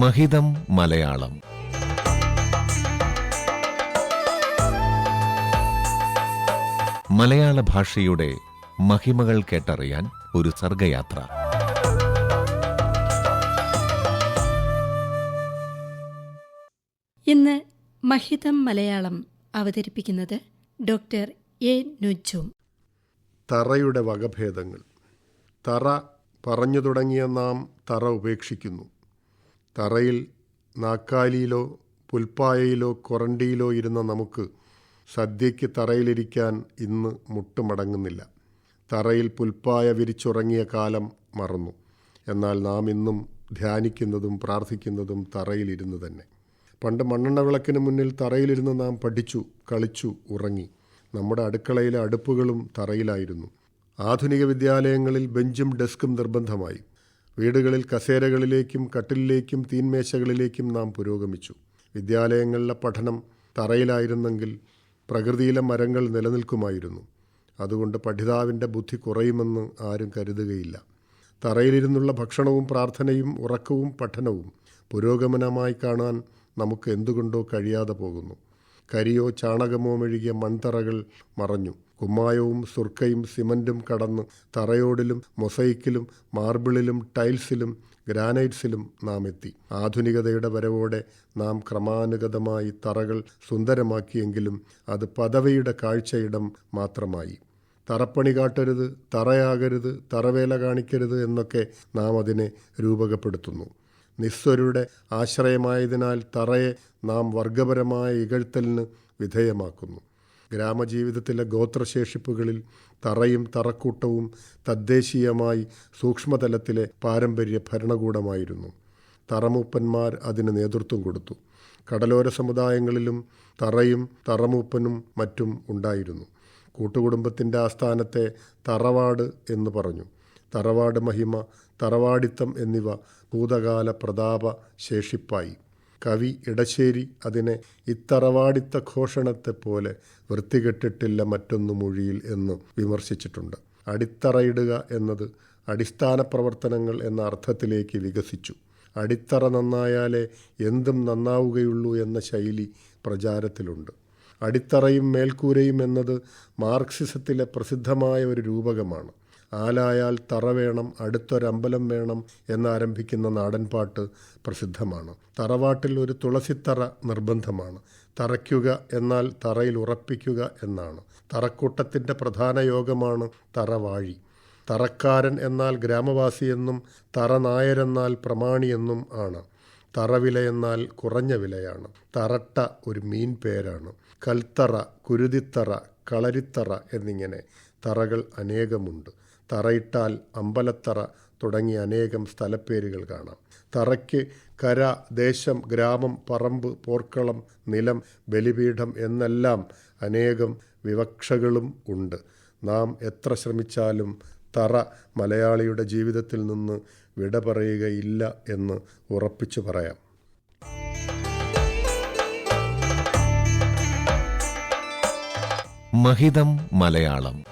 മഹിതം മലയാളം. മലയാള ഭാഷയുടെ മഹിമകൾ കേട്ടറിയാൻ ഒരു സർഗയാത്ര. ഇന്ന് മഹിതം മലയാളം അവതരിപ്പിക്കുന്നത് ഡോക്ടർ എ നുജും തറയുടെ വകഭേദങ്ങൾ. തറ പറഞ്ഞു തുടങ്ങിയ നാം തറ ഉപേക്ഷിക്കുന്നു. തറയിൽ നാക്കാലിയിലോ പുൽപ്പായയിലോ കൊറണ്ടിയിലോ ഇരുന്ന നമുക്ക് സദ്യയ്ക്ക് തറയിലിരിക്കാൻ ഇന്ന് മുട്ടുമടങ്ങുന്നില്ല. തറയിൽ പുൽപ്പായ വിരിച്ചുറങ്ങിയ കാലം മറന്നു. എന്നാൽ നാം ഇന്നും ധ്യാനിക്കുന്നതും പ്രാർത്ഥിക്കുന്നതും തറയിലിരുന്ന് തന്നെ. പണ്ട് മണ്ണെണ്ണ വിളക്കിന് മുന്നിൽ തറയിലിരുന്ന് നാം പഠിച്ചു കളിച്ചു ഉറങ്ങി. നമ്മുടെ അടുക്കളയിലെ അടുപ്പുകളും തറയിലായിരുന്നു. ആധുനിക വിദ്യാലയങ്ങളിൽ ബെഞ്ചും ഡെസ്കും നിർബന്ധമായി. വീടുകളിൽ കസേരകളിലേക്കും കട്ടിലിലേക്കും തീന്മേശകളിലേക്കും നാം പുരോഗമിച്ചു. വിദ്യാലയങ്ങളിലെ പഠനം തറയിലായിരുന്നെങ്കിൽ പ്രകൃതിയിലെ മരങ്ങൾ നിലനിൽക്കുമായിരുന്നു. അതുകൊണ്ട് പഠിതാവിന്റെ ബുദ്ധി കുറയുമെന്ന് ആരും കരുതുകയില്ല. തറയിലിരുന്നുള്ള ഭക്ഷണവും പ്രാർത്ഥനയും ഉറക്കവും പഠനവും പുരോഗമനമായി കാണാൻ നമുക്ക് എന്തുകൊണ്ടോ കഴിയാതെ പോകുന്നു. കരിയോ ചാണകമോ മെഴുകിയ മൺതറകൾ മറഞ്ഞു. കുമ്മായവും സുർക്കയും സിമന്റും കടന്ന് തറയോടിലും മൊസൈക്കിലും മാർബിളിലും ടൈൽസിലും ഗ്രാനൈറ്റ്സിലും നാം എത്തി. ആധുനികതയുടെ വരവോടെ നാം ക്രമാനുഗതമായി തറകൾ സുന്ദരമാക്കിയെങ്കിലും അത് പദവിയുടെ കാഴ്ചയിടം മാത്രമായി. തറപ്പണി കാട്ടരുത് തറയാകരുത് തറവേല കാണിക്കരുത് എന്നൊക്കെ നാം അതിനെ രൂപകപ്പെടുത്തുന്നു. നിസ്വരുടെ ആശ്രയമായതിനാൽ തറയെ നാം വർഗപരമായ ഇകഴ്ത്തലിന് വിധേയമാക്കുന്നു. ഗ്രാമജീവിതത്തിലെ ഗോത്രശേഷിപ്പുകളിൽ തറയും തറക്കൂട്ടവും തദ്ദേശീയമായി സൂക്ഷ്മതലത്തിലെ പാരമ്പര്യ ഭരണകൂടമായിരുന്നു. തറമൂപ്പന്മാർ അതിന് നേതൃത്വം കൊടുത്തു. കടലോര സമുദായങ്ങളിലും തറയും തറമൂപ്പനും മറ്റും ഉണ്ടായിരുന്നു. കൂട്ടുകുടുംബത്തിന്റെ ആസ്ഥാനത്തെ തറവാട് എന്ന് പറഞ്ഞു. തറവാട് മഹിമ തറവാടിത്തം എന്നിവ ഭൂതകാല പ്രതാപ ശേഷിപ്പായി. കവി ഇടശ്ശേരി അതിനെ ഇത്തറവാടിത്ത ഘോഷണത്തെപ്പോലെ വൃത്തികെട്ടിട്ടില്ല മറ്റൊന്നു മൊഴിയിൽ എന്ന് വിമർശിച്ചിട്ടുണ്ട്. അടിത്തറയിടുക എന്നത് അടിസ്ഥാന പ്രവർത്തനങ്ങൾ എന്ന അർത്ഥത്തിലേക്ക് വികസിച്ചു. അടിത്തറ നന്നായാലേ എന്തും നന്നാവുകയുള്ളൂ എന്ന ശൈലി പ്രചാരത്തിലുണ്ട്. അടിത്തറയും മേൽക്കൂരയും എന്നത് മാർക്സിസത്തിലെ പ്രസിദ്ധമായ ഒരു രൂപകമാണ്. ആലായാൽ തറ വേണം അടുത്തൊരമ്പലം വേണം എന്നാരംഭിക്കുന്ന നാടൻപാട്ട് പ്രസിദ്ധമാണ്. തറവാട്ടിൽ ഒരു തുളസിത്തറ നിർബന്ധമാണ്. തറയ്ക്കുക എന്നാൽ തറയിൽ ഉറപ്പിക്കുക എന്നാണ്. തറക്കൂട്ടത്തിന്റെ പ്രധാന യോഗമാണ് തറവാഴി. തറക്കാരൻ എന്നാൽ ഗ്രാമവാസിയെന്നും തറനായരെന്നാൽ പ്രമാണിയെന്നും ആണ്. തറവില എന്നാൽ കുറഞ്ഞ വിലയാണ്. തറട്ട ഒരു മീൻ പേരാണ്. കൽത്തറ കുരുതിത്തറ കളരിത്തറ എന്നിങ്ങനെ തറകൾ അനേകമുണ്ട്. തറയിട്ടാൽ അമ്പലത്തറ തുടങ്ങിയ അനേകം സ്ഥലപ്പേരുകൾ കാണാം. തറയ്ക്ക് കര ദേശം ഗ്രാമം പറമ്പ് പോർക്കളം നിലം ബലിപീഠം എന്നെല്ലാം അനേകം വിവക്ഷകളും ഉണ്ട്. നാം എത്ര ശ്രമിച്ചാലും തറ മലയാളിയുടെ ജീവിതത്തിൽ നിന്ന് വിട പറയുകയില്ല എന്ന് ഉറപ്പിച്ചു പറയാം. മഹിതം മലയാളം